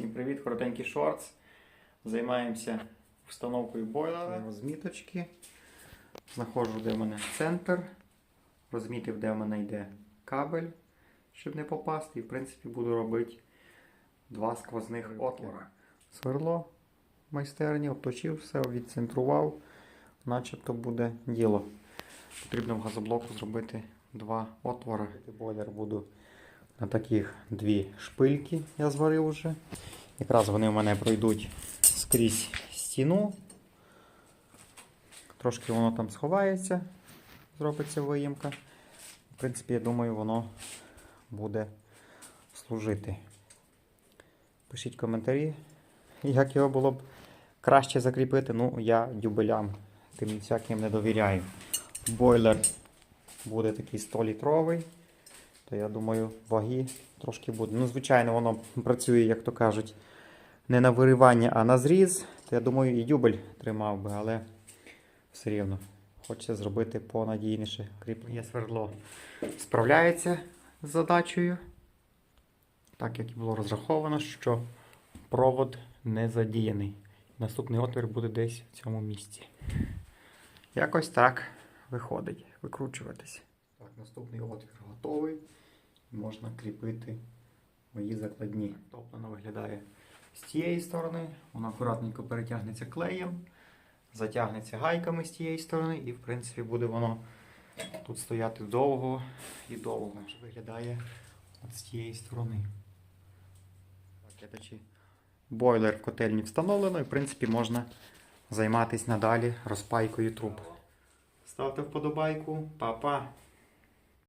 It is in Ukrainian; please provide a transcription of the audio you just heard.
Всім привіт, коротенький шортс. Займаємося встановкою бойлера. Розміточки. Знаходжу, де в мене центр. Розмітив, де в мене йде кабель, щоб не попасти. І в принципі буду робити два сквозних отвора. Сверло в майстерні, обточив все, відцентрував. Начебто буде діло. Потрібно в газоблоку зробити два отвори. Бойлер буду на таких дві шпильки я зварив вже. Якраз вони в мене пройдуть скрізь стіну. Трошки воно там сховається, зробиться виїмка. В принципі, я думаю, воно буде служити. Пишіть коментарі, як його було б краще закріпити. Ну, я дюбелям тим всяким не довіряю. Бойлер буде такий 100-літровий то я думаю, ваги трошки буде. Ну, звичайно, воно працює, як то кажуть, не на виривання, а на зріз. То я думаю, і дюбель тримав би, але все рівно хочеться зробити понадійніше кріплення. Свердло справляється з задачею. Так як і було розраховано, що провод не задіяний. Наступний отвір буде десь в цьому місці. Якось так виходить викручуватися. Так, наступний отвір готовий. Можна кріпити мої закладні. Вона виглядає з цієї сторони, вона акуратненько перетягнеться клеєм, затягнеться гайками з тієї сторони, і в принципі буде воно тут стояти довго і довго. Виглядає от з цієї сторони. Так. Бойлер в котельні встановлено, і в принципі можна займатися надалі розпайкою труб. Ставте вподобайку, па-па!